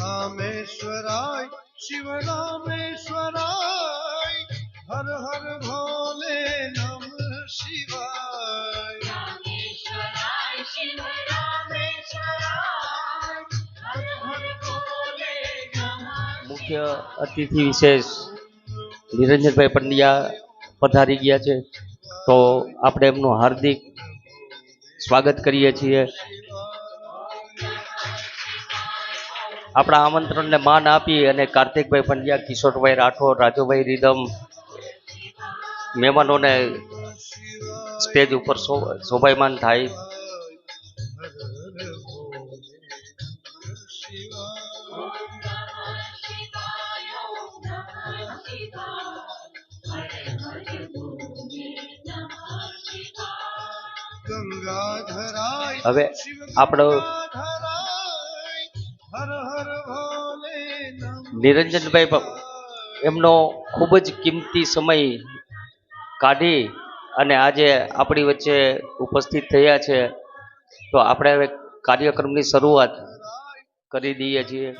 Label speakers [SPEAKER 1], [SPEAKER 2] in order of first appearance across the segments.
[SPEAKER 1] રામેશ્વરાય શિવ રામેશ્વરાય હર હર ભોલે નમ શિવાય
[SPEAKER 2] રામેશ્વરાય શિવ રામેશ્વરાય હર હર ભોલે નમઃ
[SPEAKER 3] મુખ્ય અતિથિ વિશેષ નિરંજનભાઈ પંડ્યા પધારી ગયા છે તો આપણે એમનું હાર્દિક સ્વાગત કરીએ છીએ. આપણા આમંત્રણને માન આપી અને કાર્તિકભાઈ પંડ્યા, કિશોરભાઈ રાઠોડ, રાજુભાઈ રીદમ મહેમાનોને સ્ટેજ ઉપર શોભાયમાન થાય. હવે આપણો નિરંજનભાઈ એમનો ખૂબ જ કિંમતી સમય કાઢી અને આજે આપણી વચ્ચે ઉપસ્થિત થયા છે. તો આપણે હવે કાર્યક્રમની શરૂઆત કરી દઈએ છીએ.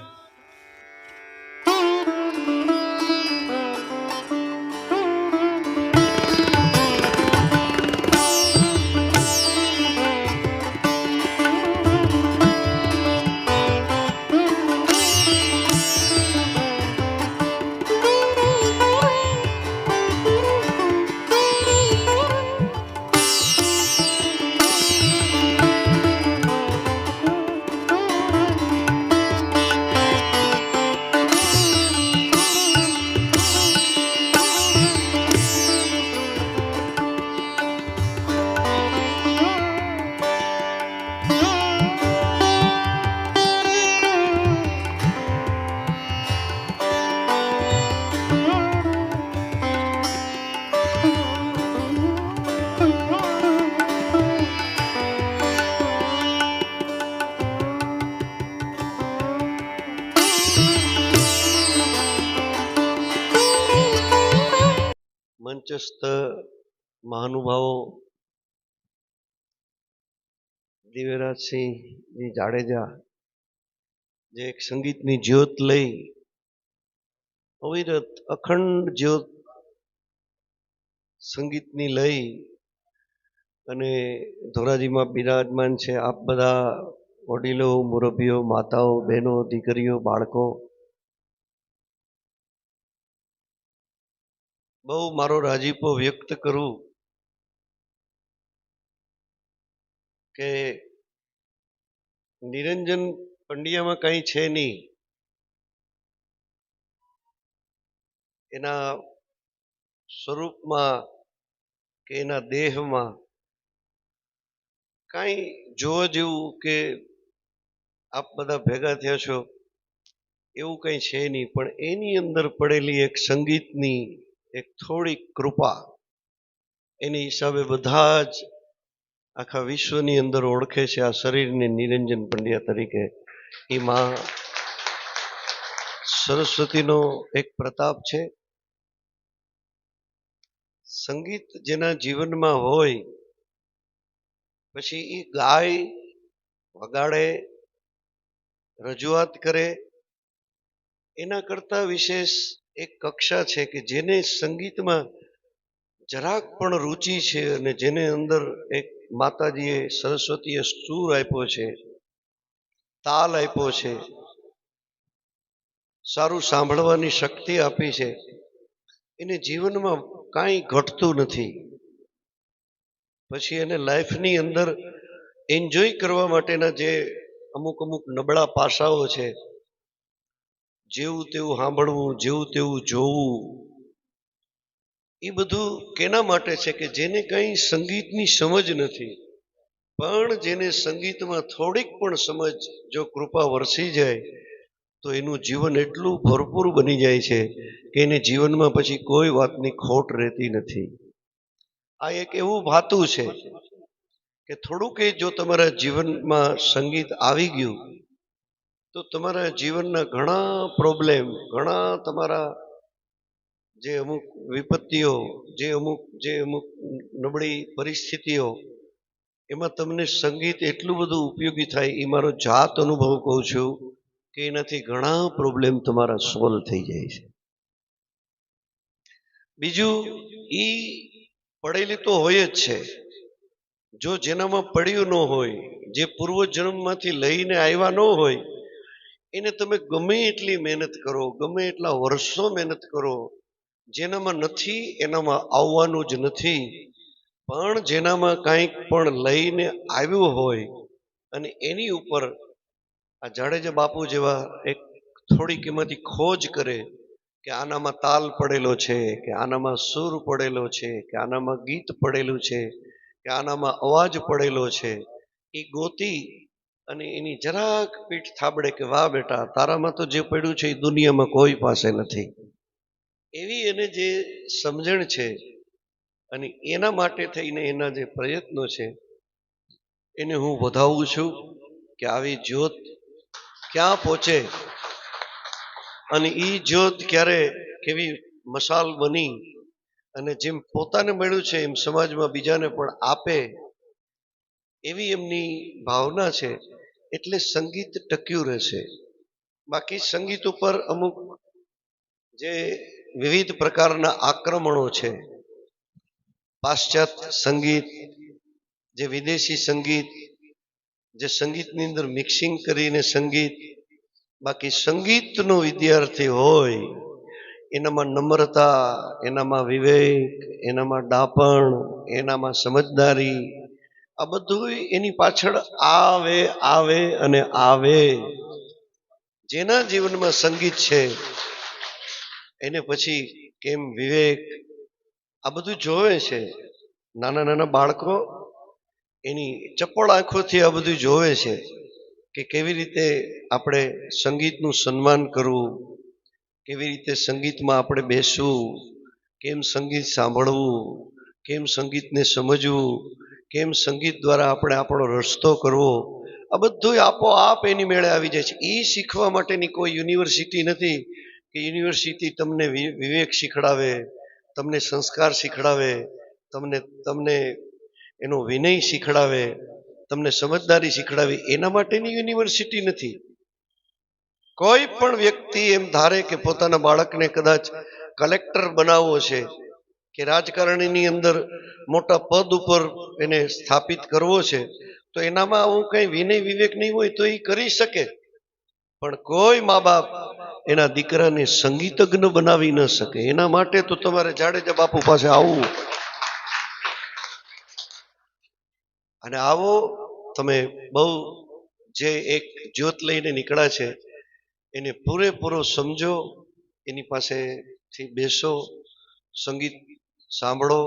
[SPEAKER 4] મંચસ્થ મહાનુભાવો દિવ્યરાજસિંહજી જાડેજા જે એક સંગીતની જ્યોત લઈ અવિરત અખંડ જ્યોત સંગીતની લઈ અને ધોરાજીમાં બિરાજમાન છે. આપ બધા વડીલો, મુરબીઓ, માતાઓ, બહેનો, દીકરીઓ, બાળકો બહુ મારો રાજીપો વ્યક્ત કરું કે નિરંજન પંડ્યામાં કંઈ છે નહીં. એના સ્વરૂપમાં કે એના દેહમાં કાંઈ જોવા જેવું કે આપ બધા ભેગા થયા છો એવું કંઈ છે નહીં. પણ એની અંદર પડેલી એક સંગીતની એક થોડીક કૃપા. એની હિસાબે બધા જ આખા વિશ્વની અંદર ઓળખે છે આ શરીરને નિરંજન પંડ્યા તરીકે. એ માં સરસ્વતીનો એક પ્રતાપ છે. સંગીત જેના જીવનમાં હોય, પછી એ ગાય વગાડે, રજૂઆત કરે, એના કરતા વિશેષ એક કક્ષા છે કે જેને સંગીતમાં જરાક પણ રુચિ છે અને જેને અંદર એક માતાજીએ સરસ્વતીએ સૂર આપ્યો છે, તાલ આપ્યો છે, સારું સાંભળવાની શક્તિ આપી છે, એને જીવનમાં કાંઈ ઘટતું નથી. પછી એને લાઈફની અંદર એન્જોય કરવા માટેના જે અમુક અમુક નબળા પાસાઓ છે જેવું તેવું સાંભળવું, જેવું તેવું જોવું, એ બધું કેના માટે છે કે જેને કંઈ સંગીતની સમજ નથી, પણ જેને સંગીતમાં થોડીક પણ સમજ જો કૃપા વરસી જાય, તો એનું જીવન એટલું ભરપૂર બની જાય છે કે એને જીવનમાં પછી કોઈ વાતની ખોટ રહેતી નથી. આ એક એવું ભાતું છે કે થોડુંક જો તમારા જીવનમાં સંગીત આવી ગયું તો તમારા જીવનના ઘણા પ્રોબ્લેમ ઘણા તમારા જે અમુક વિપત્તિઓ, જે અમુક જે અમુક નબળી પરિસ્થિતિઓ, એમાં તમને સંગીત એટલું બધું ઉપયોગી થાય, એ મારો જાત અનુભવ કહું છું કે એનાથી ઘણા પ્રોબ્લેમ તમારા સોલ્વ થઈ જાય છે. બીજું, ઈ પડેલી તો હોય જ છે. જો જેનામાં પડ્યું ન હોય, જે પૂર્વજન્મમાંથી લઈને આવ્યા ન હોય એને તમે ગમે એટલી મહેનત કરો, ગમે એટલા વર્ષો મહેનત કરો, જેનામાં નથી, એનામાં આવવાનું જ નથી. પણ જેનામાં કાંઈક પણ લઈને આવ્યું હોય અને એની ઉપર આ જાડેજા બાપુ જેવા એક થોડી કિંમતી ખોજ કરે કે આનામાં તાલ પડેલો છે, કે આનામાં સૂર પડેલો છે, કે આનામાં ગીત પડેલું છે, કે આનામાં અવાજ પડેલો છે, એ ગોતી અને એની જરાક પીઠ થાબડે કે, વાહ બેટા, તારામાં તો જે પડ્યું છે એ દુનિયામાં કોઈ પાસે નથી. એવી એને જે સમજણ છે અને એના માટે થઈને એના જે પ્રયત્નો છે, એને હું વધાવું છું કે આવી જ્યોત ક્યાં પહોંચે અને એ જ્યોત ક્યારે કેવી મશાલ બની અને જેમ પોતાને મળ્યું છે એમ સમાજમાં બીજાને પણ આપે એવી એમની ભાવના છે એટલે સંગીત ટક્યું રહેશે. બાકી સંગીત ઉપર અમુક જે વિવિધ પ્રકારના આક્રમણો છે, પાશ્ચાત્ય સંગીત, જે વિદેશી સંગીત, જે સંગીતની અંદર મિક્સિંગ કરીને સંગીત, બાકી સંગીતનો વિદ્યાર્થી હોય, એનામાં નમ્રતા, એનામાં વિવેક, એનામાં ડાપણ, એનામાં સમજદારી આ બધું એની પાછળ આવે આવે અને આવે. જેના જીવનમાં સંગીત છે, એને પછી કેમ વિવેક, આ બધું જોવે છે. નાના નાના બાળકો એની ચપળ આંખોથી આ બધું જોવે છે કે કેવી રીતે આપણે સંગીતનું સન્માન કરવું, કેવી રીતે સંગીતમાં આપણે બેસવું, કેમ સંગીત સાંભળવું, કેમ સંગીતને સમજવું કેમ સંગીત દ્વારા આપણે આપણો રસ્તો કરવો, આ બધું આપોઆપ એની મેળે આવી જાય છે. એ શીખવા માટેની કોઈ યુનિવર્સિટી નથી કે યુનિવર્સિટી તમને વિવેક શીખડાવે, તમને સંસ્કાર શીખડાવે, તમને તમને એનો વિનય શીખડાવે, તમને સમજદારી શીખડાવે, એના માટેની યુનિવર્સિટી નથી. કોઈ પણ વ્યક્તિ એમ ધારે કે પોતાના બાળકને કદાચ કલેક્ટર બનાવવો છે કે રાજકારણીની અંદર મોટા પદ ઉપર એને સ્થાપિત કરવો છે, તો એનામાં આવું કંઈ વિનય વિવેક નહીં હોય તો એ કરી શકે. પણ કોઈ મા બાપ એના દીકરાને સંગીતજ્ઞ બનાવી ન શકે. એના માટે તો તમારે જાડેજા બાપુ પાસે આવવું. અને આવો તમે બહુ જે એક જ્યોત લઈને નીકળ્યા છે, એને પૂરેપૂરો સમજો, એની પાસેથી બેસો, સંગીત સાંભળો,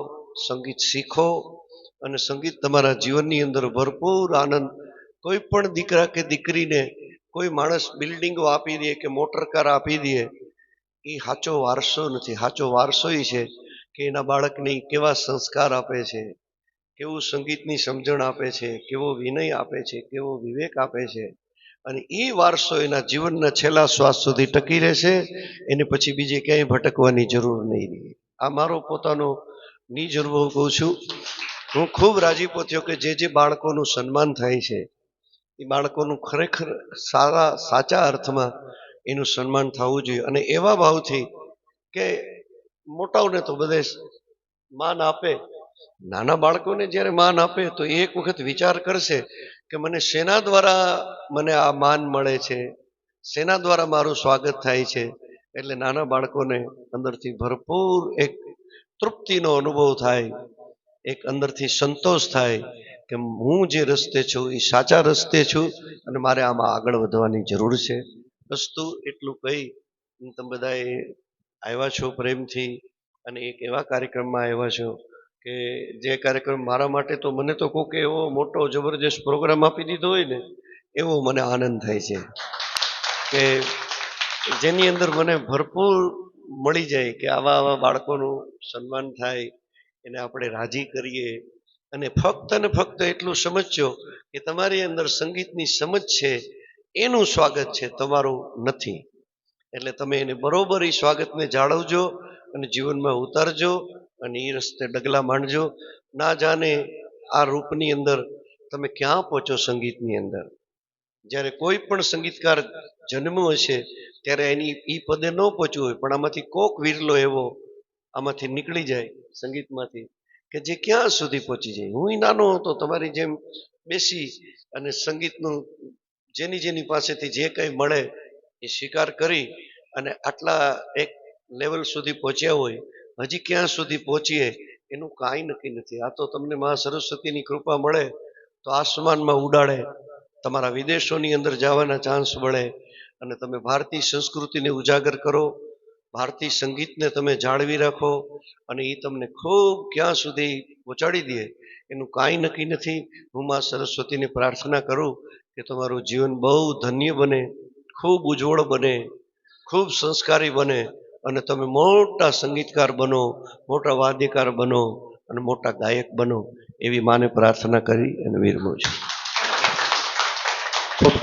[SPEAKER 4] સંગીત શીખો અને સંગીત તમારા જીવનની અંદર ભરપૂર આનંદ. કોઈ પણ દીકરા કે દીકરીને કોઈ માણસ બિલ્ડિંગો આપી દે કે મોટર કાર આપી દે, એ સાચો વારસો નથી. સાચો વારસો એ છે કે એના બાળકને કેવા સંસ્કાર આપે છે, કેવું સંગીતની સમજણ આપે છે, કેવો વિનય આપે છે, કેવો વિવેક આપે છે. અને એ વારસો એના જીવનના છેલ્લા શ્વાસ સુધી ટકી રહેશે, એને પછી બીજે ક્યાંય ભટકવાની જરૂર નહીં રહે. આ મારો પોતાનો નિજ અનુભવ કહું છું. હું ખૂબ રાજીપો થયો કે જે જે બાળકોનું સન્માન થાય છે, એ બાળકોનું ખરેખર સારા, સાચા અર્થમાં એનું સન્માન થવું જોઈએ. અને એવા ભાવથી કે મોટાઓને તો બધે માન આપે. નાના બાળકોને જ્યારે માન આપે તો એક વખત વિચાર કરશે કે મને શેના દ્વારા મને આ માન મળે છે? શેના દ્વારા મારું સ્વાગત થાય છે? એટલે નાના બાળકોને અંદરથી ભરપૂર એક તૃપ્તિનો અનુભવ થાય, એક અંદરથી સંતોષ થાય કે હું જે રસ્તે છું, એ સાચા રસ્તે છું અને મારે આમાં આગળ વધવાની જરૂર છે. વસ્તુ એટલું કહી તમે બધાએ આવ્યા છો પ્રેમથી અને એક એવા કાર્યક્રમમાં આવ્યા છો કે જે કાર્યક્રમ મારા માટે તો મને તો કોકે એવો મોટો જબરજસ્ત પ્રોગ્રામ આપી દીધો હોય ને, એવો મને આનંદ થાય છે કે જેની અંદર મને ભરપૂર મળી જાય કે આવા આવા બાળકોનું સન્માન થાય, એને આપણે રાજી કરીએ. અને ફક્ત ને ફક્ત એટલું સમજજો કે તમારી અંદર સંગીતની સમજ છે, એનું સ્વાગત છે, તમારું નથી. એટલે તમે એને બરોબર એ સ્વાગતને જાળવજો અને જીવનમાં ઉતારજો અને એ રસ્તે ડગલા માંડજો. ના જાને આ રૂપની અંદર તમે ક્યાં પહોંચો સંગીતની અંદર? જ્યારે કોઈ પણ સંગીતકાર જન્મ્યો હશે, ત્યારે એની એ પદે ન પહોંચ્યું હોય, પણ આમાંથી કોક વિરલો એવો આમાંથી નીકળી જાય સંગીતમાંથી, કે જે ક્યાં સુધી પહોંચી જાય. હું નાનો હતો, તમારી જેમ બેસી અને સંગીતનું જેની જેની પાસેથી જે કંઈ મળે એ સ્વીકાર કરી અને આટલા એક લેવલ સુધી પહોંચ્યા હોય, હજી ક્યાં સુધી પહોંચીએ એનું કાંઈ નક્કી નથી. આ તો તમને મા સરસ્વતીની કૃપા મળે, તો આસમાનમાં ઉડાડે તમારા વિદેશોની અંદર જવાના ચાન્સ મળે અને તમે ભારતીય સંસ્કૃતિને ઉજાગર કરો, ભારતીય સંગીતને તમે જાળવી રાખો અને એ તમને ખૂબ ક્યાં સુધી પહોંચાડી દે એનું કાંઈ નક્કી નથી. હું મા સરસ્વતીને પ્રાર્થના કરું કે તમારું જીવન બહુ ધન્ય બને, ખૂબ ઉજ્જવળ બને, ખૂબ સંસ્કારી બને અને તમે મોટા સંગીતકાર બનો, મોટા વાદ્યકાર બનો અને મોટા ગાયક બનો એવી માને પ્રાર્થના કરી અને વિરમું છું.
[SPEAKER 3] ખૂબ ખૂબ